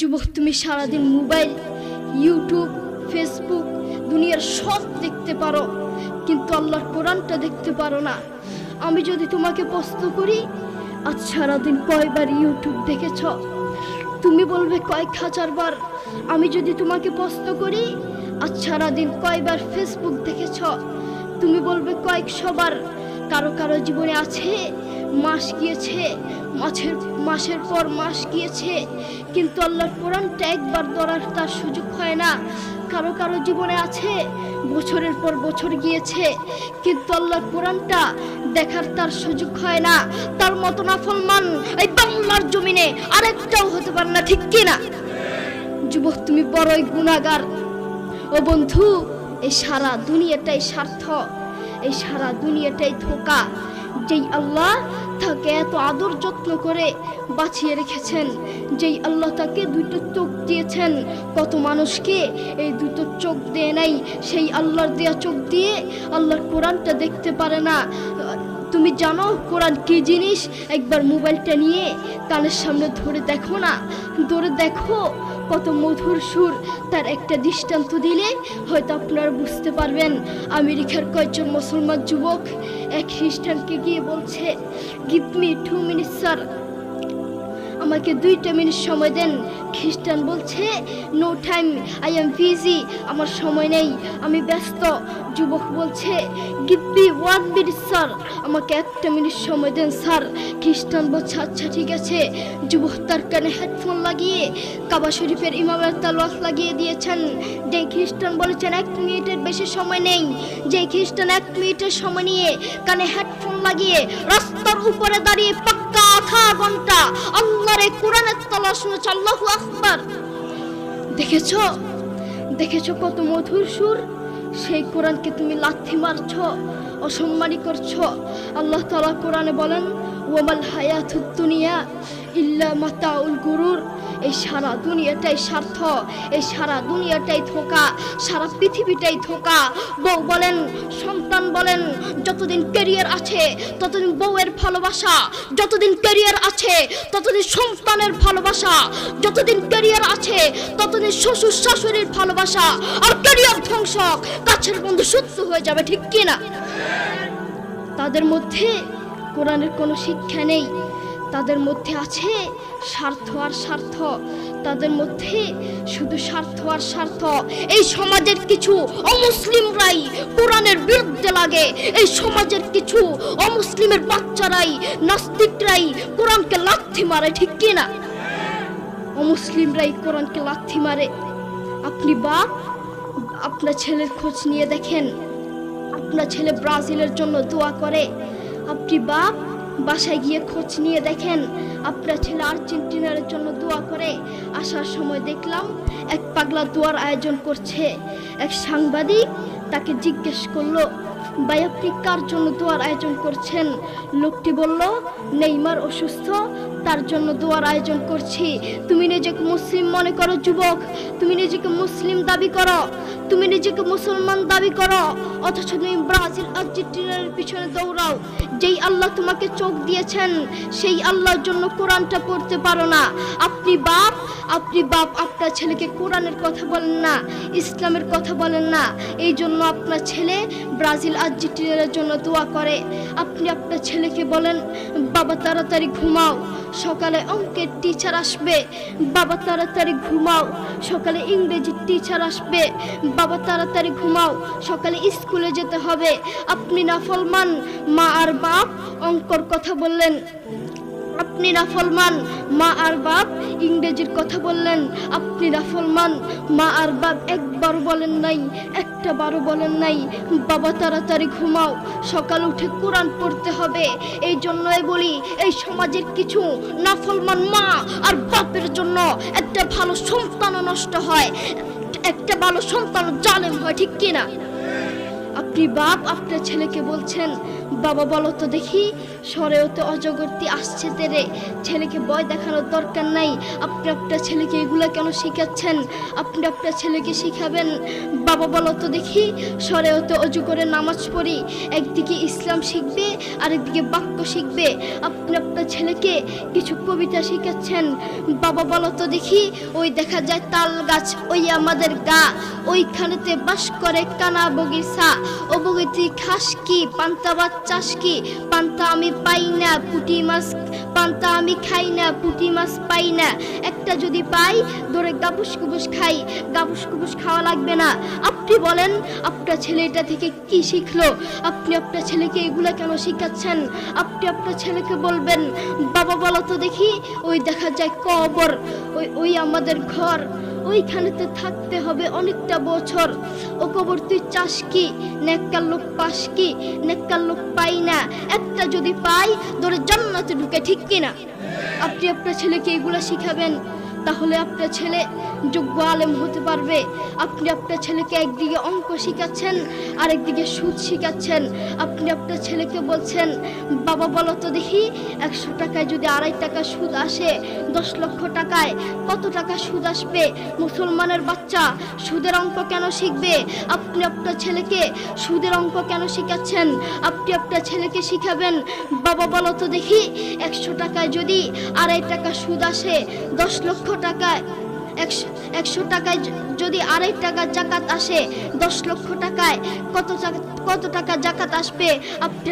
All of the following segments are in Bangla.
যুবক, তুমি সারাদিন মোবাইল, ইউটিউব, ফেসবুক, দুনিয়ার সব দেখতে পারো। কিন্তু আল্লাহর কোরআনটা দেখতে পারো না। আমি যদি তোমাকে প্রশ্ন করি, আজ সারাদিন কয়বার ইউটিউব দেখেছ? তুমি বলবে, কয়েক হাজার বার। আমি যদি তোমাকে প্রশ্ন করি, আজ সারাদিন কয়বার ফেসবুক দেখেছ? তুমি বলবে কয়েক সবার কারও কারও জীবনে আছে মাস গিয়েছে, মাসের মাসের পর মাস গিয়েছে। কিন্তু আল্লাহর কোরআনটা একবার ধরার তার সুযোগ হয় না। কারও কারও জীবনে আছে, বছরের পর বছর গিয়েছে। কিন্তু আল্লাহর কোরআনটা দেখার তার সুযোগ হয় না। তার মতো নাফলমান এই বাংলার জমিনে আরেকটাও হতে পারে না, ঠিক কিনা? যুবক, তুমি বড়ই গুণাগার। ও বন্ধু, এই সারা দুনিয়াটাই স্বার্থ। এই সারা দুনিয়াটাই ধোকা। যেই আল্লাহ তাকে এত আদর যত্ন করে বাঁচিয়ে রেখেছেন, যেই আল্লাহ তাকে দুটো চোখ দিয়েছেন, কত মানুষকে এই দুটো চোখ দেয় নাই, সেই আল্লাহর দেয়া চোখ দিয়ে আল্লাহর কোরআনটা দেখতে পারে না। তুমি জানো কোরআন কি জিনিস? একবার মোবাইলটা নিয়ে কানের সামনে ধরে দেখো না, ধরে দেখো কত মধুর সুর, তার একটা দৃষ্টান্ত দিলে হয়তো আপনারা বুঝতে পারবেন। আমেরিকার কয়েকজন মুসলমান যুবক এক খ্রিস্টানকে গিয়ে বলছে give me two minute sir আমাকে দুইটা মিনিট সময় দেন। খ্রিস্টান বলছে no time I am busy আমার সময় নেই, আমি ব্যস্ত। যুবক বলছে মি ওয়ান মিনিট স্যার আমাকে একটা মিনিট সময় দেন স্যার খ্রিস্টান বলছে আচ্ছা ঠিক আছে। যুবক তার কানে হেডফোন লাগিয়ে, কাবা শরীফের ইমামের তালওয়াত লাগিয়ে দিয়েছেন। যে খ্রিস্টান বলেছেন, এক মিনিটের বেশি সময় নেই। যে খ্রিস্টান এক মিনিটের সময় নিয়ে কানে হেডফোন লাগিয়ে, রাস্তার উপরে দাঁড়িয়ে পাক্কা আধা ঘণ্টা আল্লাহর কোরআনের তালা শুনেছে। আল্লাহু আকবার। দেখেছ? দেখেছ কত মধুর সুর? সেই কোরআনকে তুমি লাথি মারছ, অসম্মানি করছ। আল্লাহ তালা কোরআনে বলেন ওয়ামাল হায়াতুদ্দুনিয়া দুনিয়া মাতা উল গুরুর। এই সারা দুনিয়াটাই স্বার্থ, এই সারা দুনিয়াটাই ধোকা, সারা পৃথিবীটাই ধোকা। বউ বলেন, সন্তান বলেন, যতদিন ক্যারিয়ার আছে, ততদিন বউয়ের ভালোবাসা, যতদিন ক্যারিয়ার আছে, ততদিন সন্তানের ভালোবাসা, যতদিন ক্যারিয়ার আছে, ততদিন শ্বশুর শাশুড়ির ভালোবাসা, আর ক্যারিয়ার ধ্বংসক কাছের বন্ধু শত্রু হয়ে যাবে ঠিক কি না তাদের মধ্যে কোরআনের কোনো শিক্ষা নেই। তাদের মধ্যে আছে স্বার্থ আর স্বার্থ। তাদের মধ্যে শুধু স্বার্থ আর স্বার্থ। এই সমাজের কিছু অমুসলিমরাই কোরআনের বিরুদ্ধে লাগে। এই সমাজের কিছু অমুসলিমের বাচ্চারাই, নাস্তিকরাই কোরআনকে লাথি মারে, ঠিক কি না? অমুসলিমরাই কোরআনকে লাথি মারে। আপনি বাপ আপনার ছেলের খোঁজ নিয়ে দেখেন। আপনার ছেলে ব্রাজিলের জন্য দোয়া করে। আপনি বাপ বাসায় গিয়ে খোঁজ নিয়ে দেখেন। আপনার ছেলে আর্জেন্টিনার জন্য দোয়া করে। আসার সময় দেখলাম এক পাগলা দোয়ার আয়োজন করছে। এক সাংবাদিক তাকে জিজ্ঞেস করল, ভাই, আপনি কার জন্য দোয়ার আয়োজন করছেন? লোকটি বলল, নেইমার অসুস্থ তার জন্য দোয়ার আয়োজন করছি। তুমি নিজেকে মুসলিম মনে করো, যুবক। তুমি নিজেকে মুসলিম দাবি করো। তুমি নিজেকে মুসলমান দাবি করো। অথচ তুমি ব্রাজিল আর্জেন্টিনার পিছনে দৌড়াও। যেই আল্লাহ তোমাকে চোখ দিয়েছেন, সেই আল্লাহর জন্য কোরআনটা পড়তে পারো না। আপনি বাপ আপনি বাপ আপনার ছেলেকে কোরআনের কথা বলেন না, ইসলামের কথা বলেন না। এই জন্য আপনার ছেলে ব্রাজিল আর্জেন্টিনার জন্য দোয়া করে। আপনি আপনার ছেলেকে বলেন, বাবা, তাড়াতাড়ি ঘুমাও। সকালে অঙ্কের টিচার আসবে। বাবা, তাড়াতাড়ি ঘুমাও। সকালে ইংরেজির টিচার আসবে। বাবা, তাড়াতাড়ি ঘুমাও। সকালে স্কুলে যেতে হবে। আপনি নাফলমান মা আর বাপ অঙ্কর কথা বললেন। আপনি নাফলমান মা আর বাপ ইংরেজির কথা বললেন। আপনি নাফলমান মা আর বাপ একবার বলেন নাই, একটা বারও বলেন নাই। বাবা, তাড়াতাড়ি ঘুমাও, সকাল উঠে কোরআন পড়তে হবে। এই জন্যই বলি, এই সমাজের কিছু নাফলমান মা আর বাপের জন্য একটা ভালো সন্তানও নষ্ট হয়। একটা ভালো সন্তান জালেম হয়, ঠিক কিনা? আপনি বাপ, আপনার ছেলেকে বলছেন বাবা বলো তো দেখি সরেও তো অজগরটি আসছে তেরে। ছেলেকে ভয় দেখানোর দরকার নাই। আপনি আপনার ছেলেকে এগুলো কেন শিখাচ্ছেন? আপনি আপনার ছেলেকে শিখাবেন। বাবা বলো তো দেখি সরেও তো অজু করে নামাজ পড়ি। একদিকে ইসলাম শিখবে, আরেকদিকে বাক্য শিখবে। আপনি আপনার ছেলেকে কিছু কবিতা শিখাচ্ছেন। বাবা বলো তো দেখি, ওই দেখা যায় তাল গাছ, ওই আমাদের গা। ওইখানেতে বাস করে কানা বগিচা। ও বগিতি খাস কি পান্তা ভাত চাষ কি? পান্তা আমি পাই না, পুঁটি মাছ, পান্তা আমি খাই না, পুঁটি মাছ পাই না। একটা যদি পাই, ধরে গাবুস কুবুস খাই। গাবুস কুবুস খাওয়া লাগবে না। আপনি বলেন, আপনার ছেলে এটা থেকে কি শিখলো? আপনি আপনার ছেলেকে এগুলা কেন শিখাচ্ছেন? আপনি আপনার ছেলেকে বলবেন, বাবা বলো তো দেখি, ওই দেখা যায় কবর, ওই ওই আমাদের ঘর। ওইখানেতে থাকতে হবে অনেকটা বছর। ও কবর তুই চাস কি? নেককার লোক পাস কি? নেককার লোক পাই না। একটা যদি পাই ধরে জান্নাতে ঢুকে ঠিক কিনা? আপনি আপনার ছেলেকে এইগুলা শিখাবেন। তাহলে আপনার ছেলে যোগ্য আলেম হতে পারবে। আপনি আপনার ছেলেকে একদিকে অঙ্ক শিখাচ্ছেন, আরেকদিকে সুদ শিখাচ্ছেন। আপনি আপনার ছেলেকে বলছেন, বাবা, বলো তো দেখি, একশো টাকায় যদি আড়াই টাকা সুদ আসে, দশ লক্ষ টাকায় কত টাকা সুদ আসবে? মুসলমানের বাচ্চা সুদের অঙ্ক কেন শিখবে? আপনি আপনার ছেলেকে সুদের অঙ্ক কেন শিখাচ্ছেন? আপনি আপনার ছেলেকে শিখাবেন, বাবা, বলো তো দেখি, একশো টাকায় যদি আড়াই টাকা সুদ আসে, দশ লক্ষ টাকায়, একশো টাকায় যদি আড়াই টাকা জাকাত আসে, দশ লক্ষ টাকায়, কত কত টাকা জাকাত আসবে? আপনি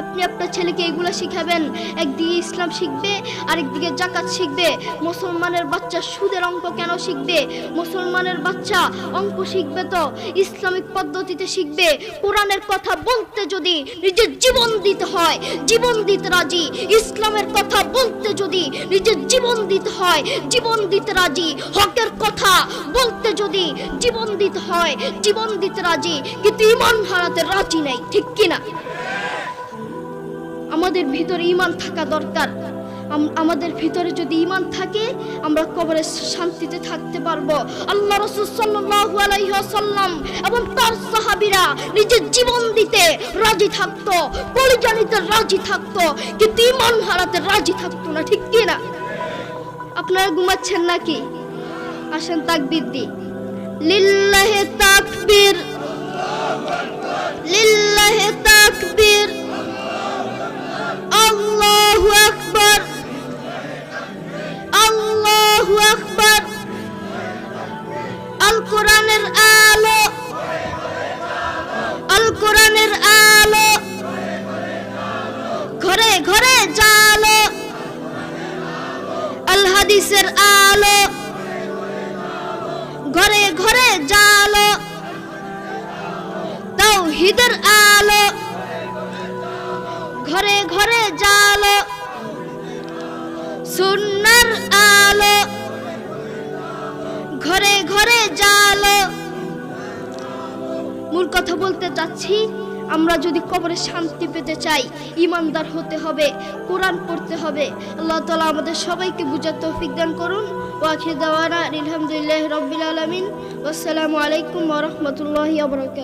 আপনি আপনার ছেলেকে এগুলো শিখাবেন। একদিকে ইসলাম শিখবে, আরেকদিকে জাকাত শিখবে। মুসলমানের বাচ্চা সুদের অঙ্ক কেন শিখবে? মুসলমানের বাচ্চা অঙ্ক শিখবে তো, ইসলামিক পদ্ধতিতে শিখবে। কোরআনের কথা বলতে যদি নিজের জীবন দিতে হয়, জীবন দিতে রাজি। ইসলামের কথা বলতে যদি নিজের জীবন দিতে হয়, জীবন দিতে রাজি। হকের কথা বলতে যদি জীবন দিতে হয়, জীবন দিতে রাজি। কিন্তু ইমান হারাতে রাজি নাই, ঠিক কিনা? আমাদের ভিতরে ইমান থাকা দরকার। আমাদের ভিতরে যদি ইমান থাকে, আমরা কবরে শান্তিতে থাকতে পারব। আল্লাহ রসুল আলাইহি এবং তার সাহাবিরা নিজের জীবন দিতে রাজি থাকতো নিতে রাজি থাকতো, কিন্তু ইমান হারাতে রাজি থাকতো না, ঠিক কি না? আপনারা ঘুমাচ্ছেন নাকি? আসেন তাকবীর দি লিল্লাহে তাকবীর। কোরআনের আলো। ঘরে ঘরে জালো। আল হাদিসের আলো। ঘরে ঘরে জালো। তাওহীদের আলো। ঘরে ঘরে জালো। সুন্নার আলো। ঘরে ঘরে জালো। কথা বলতে চাচ্ছি আমরা যদি কবরে শান্তি পেতে চাই ইমানদার হতে হবে, কোরআন পড়তে হবে। আল্লাহ তালা আমাদের সবাইকে বুঝার তৌফিক দান করুন। ওয়াখির দাওয়ানা, আলহামদুলিল্লাহ রবিল আলমিন। আসসালামু আলাইকুম ওরহমতুল্লাহ বরকাত